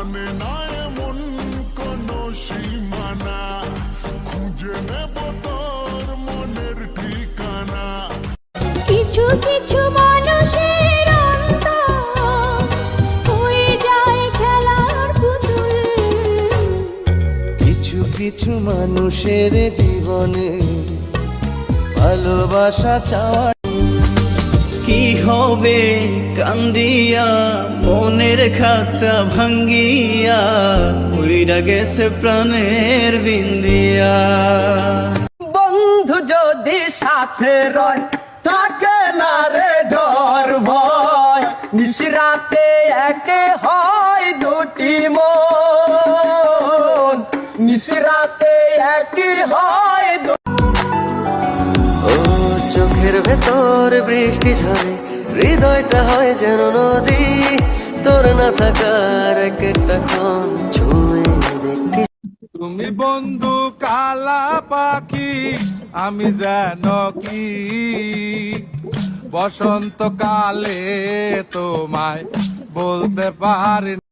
মানে না এমন কোন সীমানা। খুঁজে নেব তোর মনের ঠিকানা। কিছু কিছু মানুষের হয়ে যায় খেলার পুতুল। কিছু কিছু মানুষের জীবনে ভালোবাসা চাওয়া কি হবে? কান্দিয়া, মনের খাঁচা ভাঙ্গিয়া উইরা গেছে প্রাণের বিন্দিয়া। বন্ধু যদি সাথে রয় থাকে না রে ডর ভয়। নিশরাতে একে হয় দুটি মন। নিশরাতে একই হয় চোখের ভেতর বৃষ্টি ঝরে, হৃদয়টা হয় যেন নদী। তোর না থাকার এক একটা ক্ষণ ছুঁয়ে দেখতে তুমি বন্ধু কালা পাখি, আমি যেন কি? বসন্তকালে তোমায় বলতে পারি